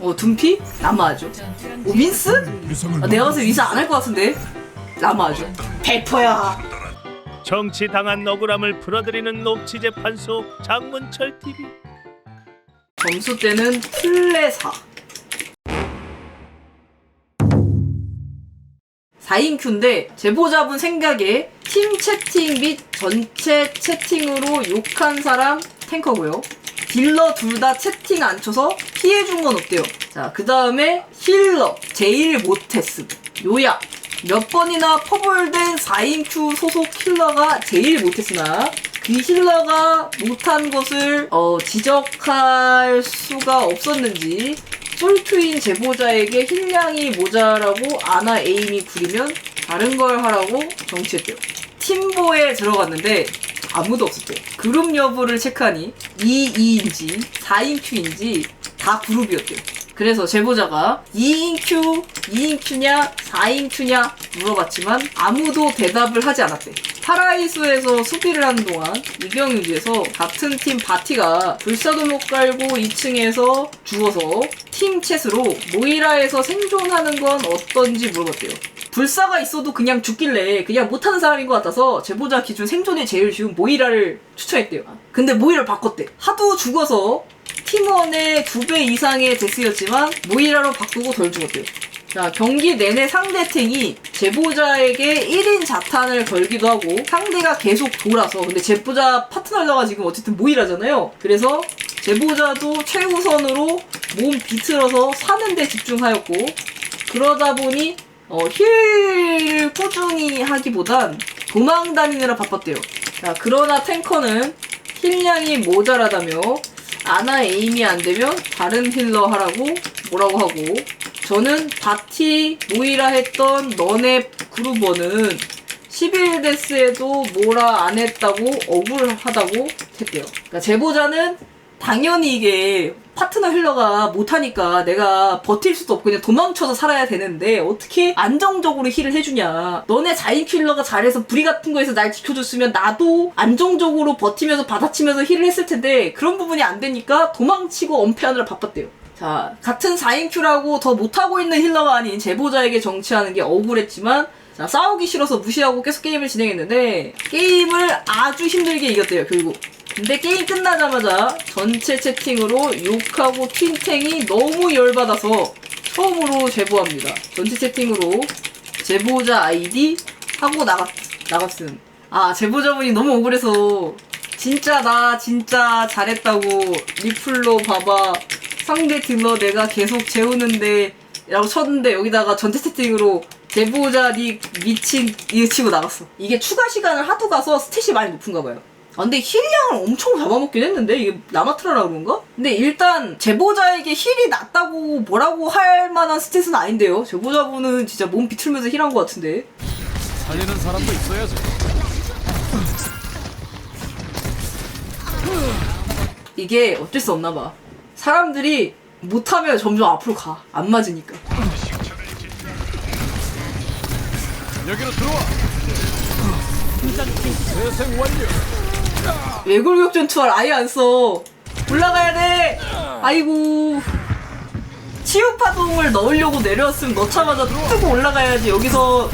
어 둠피? 라마하죠 오 윈스? 아, 내가 봤을 때 윈스 안할 것 같은데 라마하죠 100%야 정치 당한 억울함을 풀어드리는 녹취 재판소 장문철 TV. 점수 때는 플레4 4인 큐인데 제보자분 생각에 팀 채팅 및 전체 채팅으로 욕한 사람 탱커고요 딜러 둘 다 채팅 안 쳐서 피해준 건 없대요? 자 그 다음에 힐러 제일 못했음. 요약. 몇 번이나 퍼블된 4인큐 소속 힐러가 제일 못했으나 그 힐러가 못한 것을 어, 지적할 수가 없었는지 솔트인 제보자에게 힐량이 모자라고 아나 에임이 구리면 다른 걸 하라고 정치했대요. 팀보에 들어갔는데 아무도 없었대요. 그룹 여부를 체크하니 2인인지 4인 큐인지 다 그룹이었대요. 그래서 제보자가 2인 큐, 2인 큐냐, 4인 큐냐 물어봤지만 아무도 대답을 하지 않았대. 파라이소에서 수비를 하는 동안 이경유지에서 같은 팀 바티가 불사도 못 깔고 2층에서 죽어서 팀 챗으로 모이라에서 생존하는 건 어떤지 물어봤대요. 불사가 있어도 그냥 죽길래 그냥 못하는 사람인 것 같아서 제보자 기준 생존이 제일 쉬운 모이라를 추천했대요. 근데 모이라를 바꿨대. 하도 죽어서 팀원의 두 배 이상의 데스였지만 모이라로 바꾸고 덜 죽었대요. 자, 경기 내내 상대팀이 제보자에게 1인 자탄을 걸기도 하고 상대가 계속 돌아서 근데 제보자 파트너가 지금 어쨌든 모이라잖아요. 그래서 제보자도 최우선으로 몸 비틀어서 사는 데 집중하였고 그러다 보니 어, 힐 꾸준히 하기보단 도망 다니느라 바빴대요. 자, 그러나 탱커는 힐량이 모자라다며 아나 에임이 안 되면 다른 힐러 하라고 뭐라고 하고 저는 바티 모이라 했던 너네 그루버는 11데스에도 뭐라 안 했다고 억울하다고 했대요. 그러니까 제보자는 당연히 이게 파트너 힐러가 못하니까 내가 버틸 수도 없고 그냥 도망쳐서 살아야 되는데 어떻게 안정적으로 힐을 해주냐. 너네 4인 킬러가 잘해서 불이 같은 거에서 날 지켜줬으면 나도 안정적으로 버티면서 받아치면서 힐을 했을 텐데 그런 부분이 안 되니까 도망치고 엄폐하느라 바빴대요. 자 같은 4인 큐라고 더 못하고 있는 힐러가 아닌 제보자에게 정치하는 게 억울했지만 자, 싸우기 싫어서 무시하고 계속 게임을 진행했는데 게임을 아주 힘들게 이겼대요 결국 근데 게임 끝나자마자 전체 채팅으로 욕하고 팀탱이 너무 열받아서 처음으로 제보합니다. 전체 채팅으로 제보자 아이디 하고 나갔, 나갔음. 아, 제보자분이 너무 억울해서 진짜 나 진짜 잘했다고 리플로 봐봐. 상대 딜러 내가 계속 재우는데 라고 쳤는데 여기다가 전체 채팅으로 제보자 니 미친 이거 치고 나갔어. 이게 추가 시간을 하도 가서 스탯이 많이 높은가 봐요. 아, 근데 힐량을 엄청 잡아먹긴 했는데 이게 라마트라라 그런가? 근데 일단 제보자에게 힐이 낮다고 뭐라고 할 만한 스탯은 아닌데요. 제보자분은 진짜 몸 비틀면서 힐한 것 같은데. 살리는 사람도 있어야지. 이게 어쩔 수 없나 봐. 사람들이 못하면 점점 앞으로 가. 안 맞으니까. 여기로 들어와. 재생 완료. 외골격 전 투알 아예 안 써. 올라가야 돼. 아이고. 치유 파동을 넣으려고 내려왔으면 넣자마자 쓰고 올라가야지. 여기서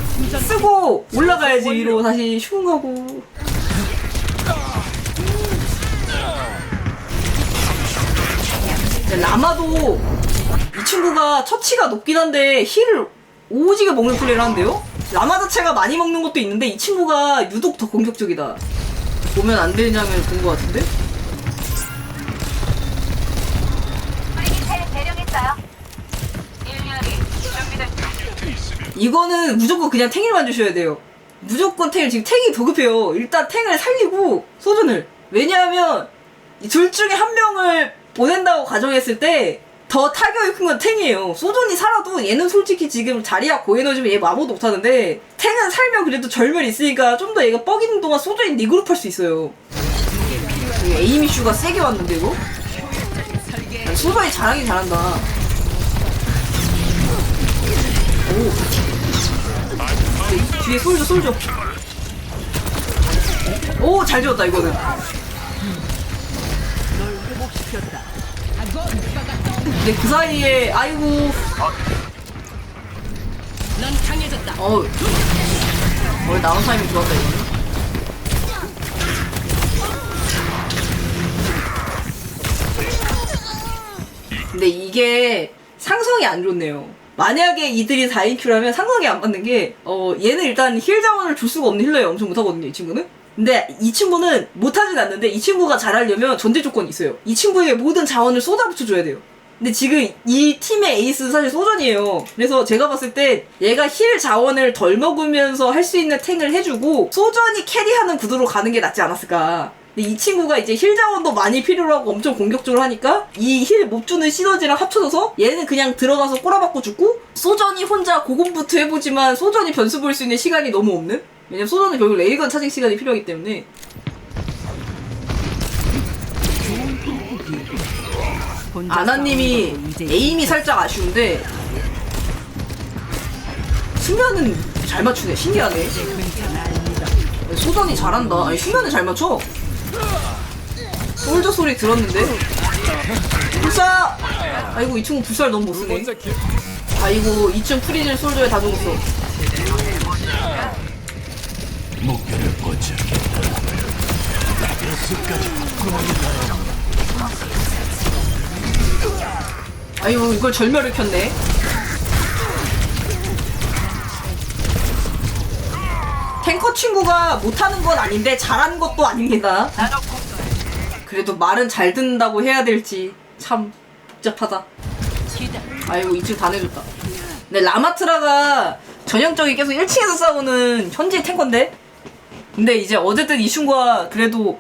쓰고 올라가야지. 위로 다시 슝 하고. 라마도 이 친구가 처치가 높긴 한데 힐을 오지게 먹는 플레이를 하는데요? 라마 자체가 많이 먹는 것도 있는데 이 친구가 유독 더 공격적이다. 보면 안 장면을 본것 같은데? 대령했어요. 일렬이. 이거는 무조건 그냥 탱일만 주셔야 돼요. 무조건 탱일 지금 탱이 더 급해요. 일단 탱을 살리고 소전을 왜냐하면 이 둘 중에 한 명을 보낸다고 가정했을 때 더 타격이 큰 건 탱이에요. 소전이 살아도 얘는 솔직히 지금 자리야 고에너지면 얘 아무도 못하는데 탱은 살면 그래도 절멸 있으니까 좀 더 얘가 뻐기는 동안 소전이 리그룹 할 수 있어요. 이슈가 세게 왔는데 이거? 소전이 잘하긴 잘한다. 오, 뒤에 솔져 솔져 오 잘 지었다 이거는 근데 그 사이에 아이고. 넌 강해졌다. 어. 원래 나온 타이밍 좋았다 이거는. 근데 이게 상성이 안 좋네요. 만약에 이들이 4인큐라면 상성이 안 맞는 게 어, 얘는 일단 힐 자원을 줄 수가 없는 힐러에 엄청 못하거든요 이 친구는. 근데 이 친구는 못하진 않는데 이 친구가 잘하려면 전제 조건이 있어요. 이 친구에게 모든 자원을 쏟아붙여줘야 돼요 근데 지금 이 팀의 에이스는 사실 소전이에요. 그래서 제가 봤을 때 얘가 힐 자원을 덜 먹으면서 할 수 있는 탱을 해주고 소전이 캐리하는 구도로 가는 게 낫지 않았을까. 근데 이 친구가 이제 힐 자원도 많이 필요로 하고 엄청 공격적으로 하니까 이 힐 못 주는 시너지랑 합쳐져서 얘는 그냥 들어가서 꼬라박고 죽고 소전이 혼자 고군부투 해보지만 소전이 변수 볼 수 있는 시간이 너무 없는? 왜냐면 소전은 결국 레이건 찾을 시간이 필요하기 때문에 아나님이 에임이 살짝 아쉬운데 수면은 잘 맞추네 신기하네. 소전이 잘한다. 아니 수면은 잘 맞춰. 솔저 소리 들었는데. 불사! 아이고 이 친구 불사를 너무 두 못쓰네. 아이고 2층 프리즌 솔저에 다 죽었어. 목표를 포착했다. 아이고 이걸 절멸을 켰네. 탱커 친구가 못하는 건 아닌데 잘하는 것도 아닙니다. 그래도 말은 잘 듣는다고 해야 될지 참 복잡하다. 아이고 2층 다 내줬다. 근데 라마트라가 전형적인 계속 1층에서 싸우는 현지 탱커인데? 근데 이제 어쨌든 이춘과 그래도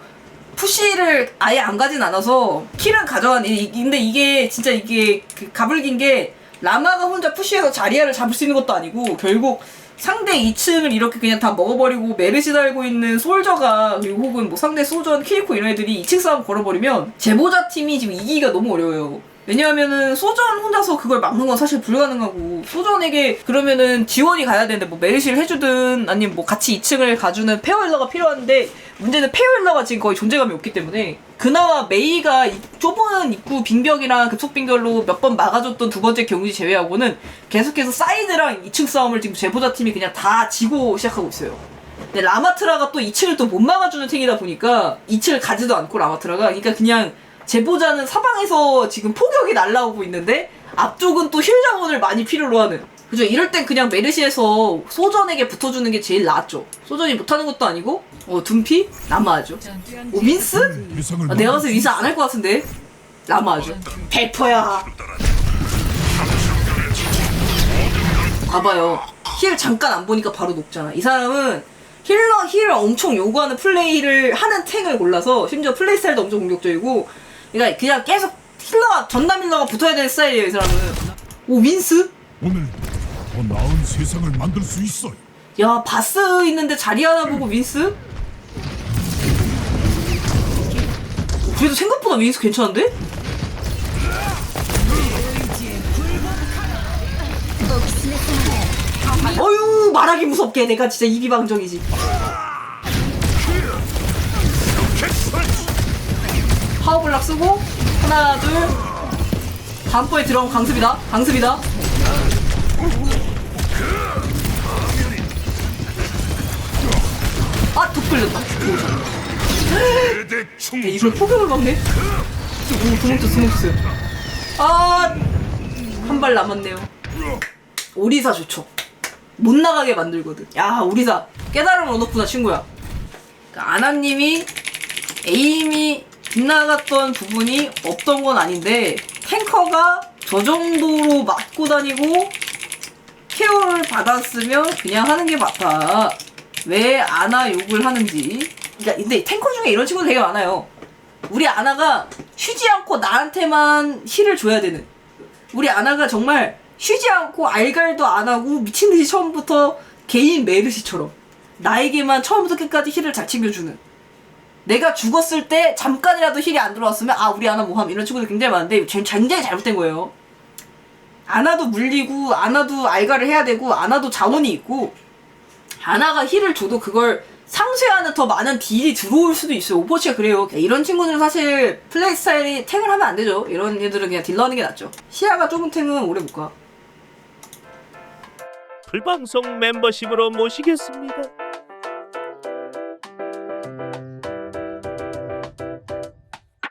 푸시를 아예 안 가진 않아서 킬은 가져간 이- 근데 이게 진짜 이게 그 가불긴 게 라마가 혼자 푸시해서 자리아를 잡을 수 있는 것도 아니고 결국 상대 2층을 이렇게 그냥 다 먹어버리고 메르시 달고 있는 솔저가 그리고 혹은 뭐 상대 소전 키리코 이런 애들이 2층 싸움 걸어버리면 제보자 팀이 지금 이기기가 너무 어려워요. 왜냐하면은 소전 혼자서 그걸 막는 건 사실 불가능하고 소전에게 그러면은 지원이 가야 되는데 뭐 메르시를 해주든 아니면 뭐 같이 2층을 가주는 페어힐러가 필요한데 문제는 페어힐러가 지금 거의 존재감이 없기 때문에 그나마 메이가 이 좁은 입구 빙벽이랑 급속 빙결로 몇 번 막아줬던 두 번째 경기 제외하고는 계속해서 사이드랑 2층 싸움을 지금 제보자 팀이 그냥 다 지고 시작하고 있어요. 근데 라마트라가 또 2층을 또 못 막아주는 탱이다 보니까 2층을 가지도 않고 라마트라가 그러니까 그냥 제보자는 사방에서 지금 포격이 날라오고 있는데 앞쪽은 또 힐 자원을 많이 필요로 하는. 그죠? 이럴 땐 그냥 메르시에서 소전에게 붙어주는 게 제일 낫죠. 소전이 못하는 것도 아니고 어 둠피? 라마하죠. 오 민스? 아, 내가 봤을 때 민스 안 할 것 같은데? 라마하죠. 100%야. 봐봐요. 힐 잠깐 안 보니까 바로 녹잖아. 이 사람은 힐러 힐을 엄청 요구하는 플레이를 하는 탱을 골라서 심지어 플레이 스타일도 엄청 공격적이고 그러니까 그냥 계속 힐러가 전남 힐러가 붙어야 되는 스타일이에요 이 사람은 오 윈스? 오늘 더 나은 세상을 만들 수 있어요. 야 바스 있는데 자리 하나 보고 윈스? 그래도 생각보다 윈스 괜찮은데? 어휴 말하기 무섭게 내가 진짜 이비방정이지 파워블락 쓰고 하나 둘 다음번에 들어온 강습이다 강습이다 아, 독 걸렸다. 야, 이걸 포격을 막네? 오, 도망쳤어, 도망쳤어요. 아, 한 발 남았네요. 오리사 좋죠. 못 나가게 만들거든. 야, 오리사. 깨달음을 얻었구나, 친구야. 그러니까 아나님이 에임이 빗나갔던 부분이 없던 건 아닌데, 탱커가 저 정도로 맞고 다니고, 케어를 받았으면 그냥 하는 게 맞다. 왜 아나 욕을 하는지. 그러니까 근데 탱커 중에 이런 친구들 되게 많아요. 우리 아나가 쉬지 않고 나한테만 힐을 줘야 되는. 우리 아나가 정말 쉬지 않고 알갈도 안 하고 미친 듯이 처음부터 개인 메르시처럼 나에게만 처음부터 끝까지 힐을 잘 챙겨주는. 내가 죽었을 때 잠깐이라도 힐이 안 들어왔으면 아 우리 아나 뭐함 이런 친구들 굉장히 많은데 쟤 굉장히 잘못된 거예요. 아나도 물리고 아나도 알가를 해야 되고 아나도 자원이 있고 아나가 힐을 줘도 그걸 상쇄하는 더 많은 딜이 들어올 수도 있어요. 오버워치가 그래요. 이런 친구들은 사실 플레이 스타일이 탱을 하면 안 되죠. 이런 애들은 그냥 딜러 하는 게 낫죠. 시야가 좁은 탱은 오래 못 가. 풀방송 멤버십으로 모시겠습니다.